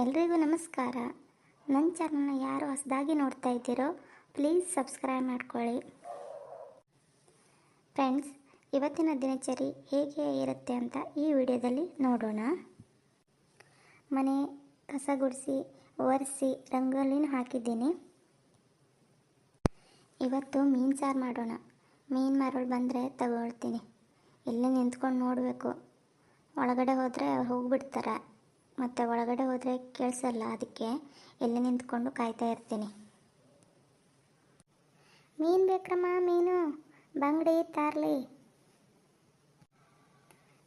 ಎಲ್ರಿಗೂ ನಮಸ್ಕಾರ. ನನ್ನ ಚಾನಲ್ನ ಯಾರು ಹೊಸದಾಗಿ ನೋಡ್ತಾ ಇದ್ದೀರೋ ಪ್ಲೀಸ್ ಸಬ್ಸ್ಕ್ರೈಬ್ ಮಾಡ್ಕೊಳ್ಳಿ. ಫ್ರೆಂಡ್ಸ್ ಇವತ್ತಿನ ದಿನಚರಿ ಹೇಗೆ ಇರುತ್ತೆ ಅಂತ ಈ ವಿಡಿಯೋದಲ್ಲಿ ನೋಡೋಣ. ಮನೆ, ಕಸ ಗುಡಿಸಿ, ಒರೆಸಿ, ರಂಗೋಲಿನೂ ಹಾಕಿದ್ದೀನಿ. ಇವತ್ತು ಮೀನು ಸಾರು ಮಾಡೋಣ. ಮೀನು ಮಾರೋಳು ಬಂದರೆ ತಗೊಳ್ತೀನಿ. ಇಲ್ಲೇ ನಿಂತ್ಕೊಂಡು ನೋಡಬೇಕು. ಒಳಗಡೆ ಹೋದರೆ ಹೋಗ್ಬಿಡ್ತಾರೆ. ಮತ್ತು ಒಳಗಡೆ ಹೋದರೆ ಕೇಳಿಸಲ್ಲ, ಅದಕ್ಕೆ ಎಲ್ಲಿ ನಿಂತ್ಕೊಂಡು ಕಾಯ್ತಾ ಇರ್ತೀನಿ. ಮೀನು ಬೇಕ್ರಮ್ಮ, ಮೀನು. ಬಂಗಡಿ ತಾರ್ಲಿ.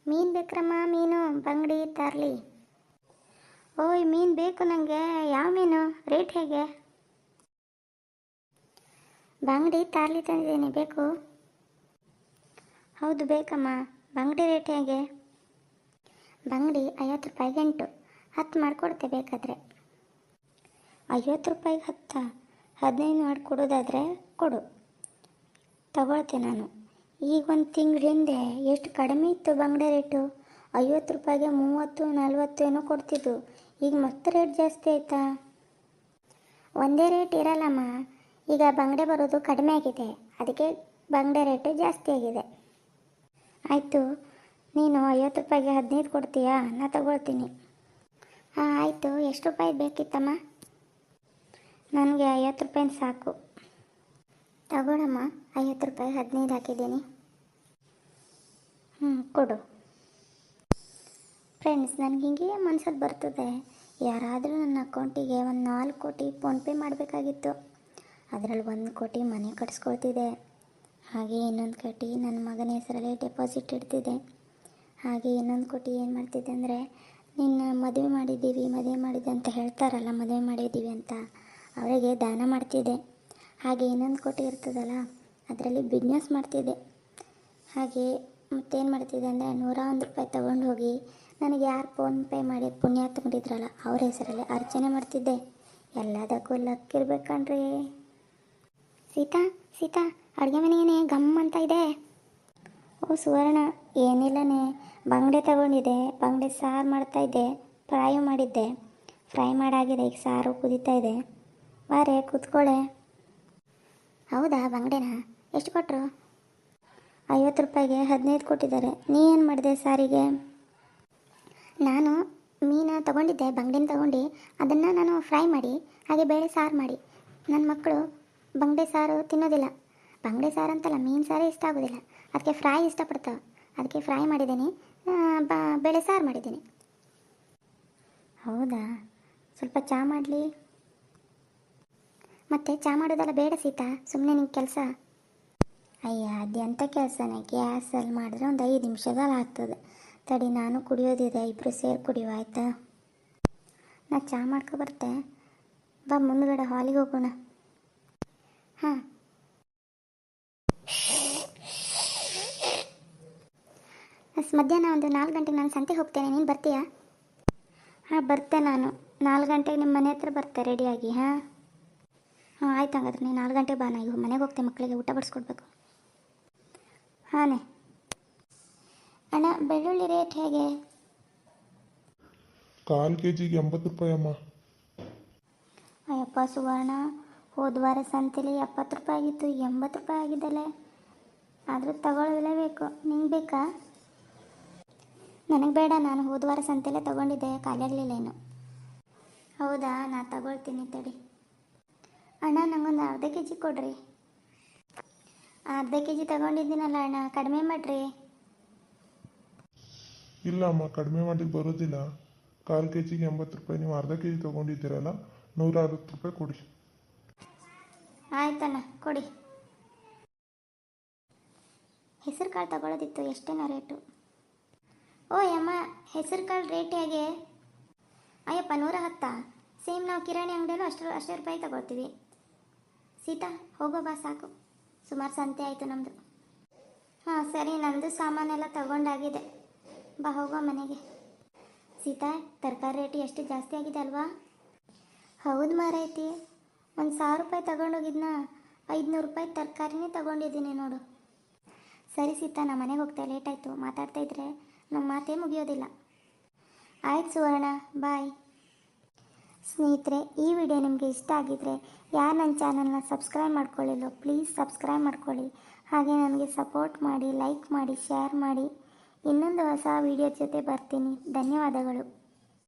ಮೀನು ಬೇಕ್ರಮ್ಮ, ಮೀನು. ಬಂಗಡಿ ತಾರ್ಲಿ. ಓಯ್, ಮೀನು ಬೇಕು ನನಗೆ ಯಾವ ಮೀನು? ರೇಟ್ ಹೇಗೆ? ಬಂಗಡಿ ತಾರ್ಲಿ ತಂದಿದ್ದೀನಿ, ಬೇಕು. ಹೌದು, ಬೇಕಮ್ಮ. ಬಂಗಡಿ ರೇಟ್ ಹೇಗೆ? ಬಂಗಡಿ ಐವತ್ತು ರೂಪಾಯಿ ಗಂಟು ಹತ್ತು ಮಾಡಿಕೊಡ್ತೆ ಬೇಕಾದರೆ. ಐವತ್ತು ರೂಪಾಯಿಗೆ ಹತ್ತ? ಹದಿನೈದು ಮಾಡಿ ಕೊಡೋದಾದರೆ ಕೊಡು. ತಗೊಳ್ತೆ ನಾನು. ಈಗ ಒಂದು ತಿಂಗಳ ಹಿಂದೆ ಎಷ್ಟು ಕಡಿಮೆ ಇತ್ತು ಬಂಗಡೆ ರೇಟು? ಐವತ್ತು ರೂಪಾಯಿಗೆ ಮೂವತ್ತು, ನಲ್ವತ್ತು ಏನೋ ಕೊಡ್ತಿದ್ದು ಈಗ ಮತ್ತೆ ರೇಟ್ ಜಾಸ್ತಿ ಆಯಿತಾ? ಒಂದೇ ರೇಟ್ ಇರಲ್ಲಮ್ಮ. ಈಗ ಬಂಗಡೆ ಬರೋದು ಕಡಿಮೆ ಆಗಿದೆ. ಅದಕ್ಕೆ ಬಂಗಡೆ ರೇಟು ಜಾಸ್ತಿ ಆಗಿದೆ. ಆಯಿತು. ನೀನು ಐವತ್ತು ರೂಪಾಯಿಗೆ ಹದಿನೈದು ಕೊಡ್ತೀಯಾ? ನಾ ತಗೊಳ್ತೀನಿ. ಹಾಂ, ಆಯಿತು. ಎಷ್ಟು ರೂಪಾಯಿ ಬೇಕಿತ್ತಮ್ಮ? ನನಗೆ ಐವತ್ತು ರೂಪಾಯಿ ಸಾಕು. ತಗೊಳಮ್ಮ, ಐವತ್ತು ರೂಪಾಯಿ, ಹದಿನೈದು ಹಾಕಿದ್ದೀನಿ. ಹ್ಞೂ ಕೊಡು. ಫ್ರೆಂಡ್ಸ್ ನನಗೆ ಹಿಂಗೆ ಮನ್ಸಲ್ಲಿ ಬರ್ತದೆ. ಯಾರಾದರೂ ನನ್ನ ಅಕೌಂಟಿಗೆ ಒಂದು ನಾಲ್ಕು ಕೋಟಿ ಫೋನ್ಪೇ ಮಾಡಬೇಕಾಗಿತ್ತು. ಅದರಲ್ಲಿ ಒಂದು ಕೋಟಿ ಮನೆ ಕಟ್ಸ್ಕೊಳ್ತಿದೆ. ಹಾಗೆ ಇನ್ನೊಂದು ಕೋಟಿ ನನ್ನ ಮಗನ ಹೆಸರಲ್ಲಿ ಡೆಪಾಸಿಟ್ ಇಡ್ತಿದೆ. ಹಾಗೆ ಇನ್ನೊಂದು ಕೋಟಿ ಏನು ಮಾಡ್ತಿದ್ದೆ ಅಂದರೆ ನಿನ್ನ ಮದುವೆ ಮಾಡಿದ್ದೀವಿ, ಮದುವೆ ಮಾಡಿದೆ ಅಂತ ಹೇಳ್ತಾರಲ್ಲ, ಮದುವೆ ಮಾಡಿದ್ದೀವಿ ಅಂತ. ಅವರಿಗೆ ದಾನ ಮಾಡ್ತಿದ್ದೆ. ಹಾಗೆ ಇನ್ನೊಂದು ಕೋಟಿ ಇರ್ತದಲ್ಲ, ಅದರಲ್ಲಿ ಬಿಸ್ನೆಸ್ ಮಾಡ್ತಿದ್ದೆ. ಹಾಗೆ ಮತ್ತೇನು ಮಾಡ್ತಿದ್ದೆ ಅಂದರೆ ನೂರ ಒಂದು ರೂಪಾಯಿ ತೊಗೊಂಡು ಹೋಗಿ ನನಗೆ ಯಾರು ಫೋನ್ಪೇ ಮಾಡಿ ಪುಣ್ಯ ತಗೊಂಡಿದ್ರಲ್ಲ ಅವ್ರ ಹೆಸರಲ್ಲಿ ಅರ್ಚನೆ ಮಾಡ್ತಿದ್ದೆ. ಎಲ್ಲದಕ್ಕೂ ಲಕ್ ಇರ್ಬೇಕಣ್ರಿ ಸೀತಾ ಸೀತಾ, ಅಡುಗೆ ಮನೆಗೇನೆ ಗಮ್ ಅಂತ ಇದೆ? ಓ ಸುವರ್ಣ, ಏನಿಲ್ಲನೇ. ಬಂಗಡೆ ತಗೊಂಡಿದ್ದೆ. ಬಂಗಡೆ ಸಾರು ಮಾಡ್ತಾಯಿದ್ದೆ. ಫ್ರೈ ಮಾಡಿದ್ದೆ. ಫ್ರೈ ಮಾಡಾಗಿದೆ. ಈಗ ಸಾರು ಕುದೀತಾ ಇದೆ ಬಾರೆ ಕೂತ್ಕೊಳ್ಳೆ ಹೌದಾ ಬಂಗಡೆನ? ಎಷ್ಟು ಕೊಟ್ಟರು ಐವತ್ತು ರೂಪಾಯಿಗೆ ಹದಿನೈದು ಕೊಟ್ಟಿದ್ದಾರೆ. ನೀ ಏನು ಮಾಡಿದೆ ಸಾರಿಗೆ? ನಾನು ಮೀನು ತಗೊಂಡಿದ್ದೆ. ಬಂಗಡೆನ ತಗೊಂಡು. ಅದನ್ನು ನಾನು ಫ್ರೈ ಮಾಡಿ, ಹಾಗೆ ಬೇಳೆ ಸಾರು ಮಾಡಿ. ನನ್ನ ಮಕ್ಕಳು ಬಂಗಡೆ ಸಾರು ತಿನ್ನೋದಿಲ್ಲ. ಬಂಗಡೆ ಸಾರು ಅಂತಲ್ಲ, ಮೀನು ಸಾರೇ ಇಷ್ಟ ಆಗೋದಿಲ್ಲ. ಅದಕ್ಕೆ ಫ್ರೈ ಇಷ್ಟಪಡ್ತಾವೆ ಅದಕ್ಕೆ ಫ್ರೈ ಮಾಡಿದ್ದೀನಿ. ಬೇಳೆ ಸಾರು ಮಾಡಿದ್ದೀನಿ. ಹೌದಾ? ಸ್ವಲ್ಪ ಚಹಾ ಮಾಡಲಿ. ಮತ್ತೆ ಚಹಾ ಮಾಡೋದೆಲ್ಲ ಬೇಡ ಸೀತಾ. ಸುಮ್ಮನೆ ನಿಂಗೆ ಕೆಲಸ. ಅಯ್ಯ ಅದೆಂಥ ಕೆಲಸನೇ? ಗ್ಯಾಸಲ್ಲಿ ಮಾಡಿದ್ರೆ ಒಂದು ಐದು ನಿಮಿಷದಲ್ಲಿ ಆಗ್ತದೆ. ತಡಿ, ನಾನು ಕುಡಿಯೋದಿದೆ. ಇಬ್ಬರು ಸೇರಿ ಕುಡಿಯುವ ಆಯಿತಾ? ನಾ ಚಹಾ ಮಾಡ್ಕೊ ಬರ್ತೆ. ಬಾ, ಮುಂದುಗಡೆ ಹಾಲಿಗೆ ಹೋಗೋಣ. ಹಾಂ. ಮಧ್ಯಾಹ್ನ ಒಂದು ನಾಲ್ಕು ಗಂಟೆಗೆ ನಾನು ಸಂತೆಗೆ ಹೋಗ್ತೇನೆ. ನೀನು ಬರ್ತೀಯಾ? ಹಾಂ ಬರ್ತೆ ನಾನು. ನಾಲ್ಕು ಗಂಟೆಗೆ ನಿಮ್ಮ ಮನೆ ಹತ್ರ ಬರ್ತೆ ರೆಡಿಯಾಗಿ ಹಾಂ? ಹಾಂ ಆಯ್ತು ಹಂಗಾದ್ರೆ ನೀನು ನಾಲ್ಕು ಗಂಟೆಗೆ ಬಾ ನಾ ಈಗ ಮನೆಗೆ ಹೋಗ್ತೆ ಮಕ್ಕಳಿಗೆ ಊಟ ಬಡಿಸ್ಕೊಡ್ಬೇಕು. ಹಾಂ ಅಣ್ಣ ಬೆಳ್ಳುಳ್ಳಿ ರೇಟ್ ಹೇಗೆ? ಕಾಲು ಕೆ ಜಿಗೆ ಎಂಬತ್ತು ರೂಪಾಯಿ ಅಮ್ಮ. ಅಯ್ಯಪ್ಪ ಸುವರ್ಣ. ಹೋದ ವಾರ ಸಂತೆಲಿ ಎಪ್ಪತ್ತು ರೂಪಾಯಿ ಆಗಿತ್ತು ಎಂಬತ್ತು ರೂಪಾಯಿ ಆಗಿದ್ದಲ್ಲೇ ಆದರೂ ತಗೊಳ್ಳಲೇಬೇಕು. ನಿಂಗೆ ಬೇಕಾ? ನನಗೆ ಬೇಡ ನಾನು ಹೋದ ವಾರ ಸಂತೆಲೇ ತಗೊಂಡಿದ್ದೆ ಖಾಲಿಯಾಗಲಿಲ್ಲೇನು. ಏನು ಹೌದಾ? ನಾ ತಗೊಳ್ತೀನಿ ತಡಿ. ಅಣ್ಣ ನನಗೊಂದು ಅರ್ಧ ಕೆ ಜಿ ಕೊಡ್ರಿ. ಅರ್ಧ ಕೆ ಜಿ ತಗೊಂಡಿದ್ದೀನಲ್ಲ ಅಣ್ಣ ಕಡಿಮೆ ಮಾಡಿರಿ. ಇಲ್ಲ ಅಮ್ಮ ಕಡಿಮೆ ಮಾಡಲಿಕ್ಕೆ ಬರೋದಿಲ್ಲ. ಕಾಲು ಕೆ ಜಿಗೆ ಎಂಬತ್ತು ರೂಪಾಯಿ ನೀವು ಅರ್ಧ ಕೆ ಜಿ ತೊಗೊಂಡಿದ್ದೀರಲ್ಲ ನೂರ ಅರವತ್ತು ರೂಪಾಯಿ ಕೊಡಿ. ಆಯ್ತಣ್ಣ ಕೊಡಿ. ಹೆಸರು ಕಾಳು ತಗೊಳ್ಳೋದಿತ್ತು ಎಷ್ಟೇನೋ ರೇಟು. ಓಯ್ ಅಮ್ಮ ಹೆಸರು ಕಾಳು ರೇಟ್ ಹೇಗೆ? ಅಯ್ಯಪ್ಪ, ನೂರ ಹತ್ತಾ? ಸೇಮ್ ನಾವು ಕಿರಾಣಿ ಅಂಗಡಿಯಲ್ಲೂ ಅಷ್ಟು ಅಷ್ಟೇ ರೂಪಾಯಿ ತಗೋತೀವಿ. ಸೀತಾ, ಹೋಗೋ ಬಾ, ಸಾಕು. ಸುಮಾರು ಸಂತೆ ಆಯಿತು ನಮ್ಮದು ಹಾಂ, ಸರಿ, ನಂದು ಸಾಮಾನೆಲ್ಲ ತಗೊಂಡಾಗಿದೆ. ಬಾ, ಹೋಗೋ ಮನೆಗೆ. ಸೀತಾ, ತರಕಾರಿ ರೇಟ್ ಎಷ್ಟು ಜಾಸ್ತಿ ಆಗಿದೆ ಅಲ್ವಾ? ಹೌದು ಮಾರೈತಿ ಒಂದು ಸಾವಿರ ರೂಪಾಯಿ ತಗೊಂಡೋಗಿದ್ನ? ಐದುನೂರು ರೂಪಾಯಿ ತರಕಾರಿನೇ ತಗೊಂಡಿದ್ದೀನಿ ನೋಡು. ಸರಿ ಸೀತಾ, ನಾ ಮನೆಗೆ ಹೋಗ್ತಾ, ಲೇಟ್ ಆಯಿತು. ಮಾತಾಡ್ತಾ ಇದ್ರೆ ನಮ್ಮ ಮಾತೇ ಮುಗಿಯೋದಿಲ್ಲ. ಆಯ್ತು ಸುವರ್ಣ, ಬಾಯ್. ಸ್ನೇಹಿತರೆ, ಈ ವಿಡಿಯೋ ನಿಮಗೆ ಇಷ್ಟ ಆಗಿದ್ರೆ ಯಾರು ನನ್ನ ಚಾನಲ್ನ ಸಬ್ಸ್ಕ್ರೈಬ್ ಮಾಡ್ಕೊಳ್ಳಿಲ್ಲೋ, ಪ್ಲೀಸ್ ಸಬ್ಸ್ಕ್ರೈಬ್ ಮಾಡ್ಕೊಳ್ಳಿ. ಹಾಗೆ ನನಗೆ ಸಪೋರ್ಟ್ ಮಾಡಿ, ಲೈಕ್ ಮಾಡಿ, ಶೇರ್ ಮಾಡಿ. ಇನ್ನೊಂದು ಹೊಸ ವಿಡಿಯೋ ಜೊತೆ ಬರ್ತೀನಿ. ಧನ್ಯವಾದಗಳು.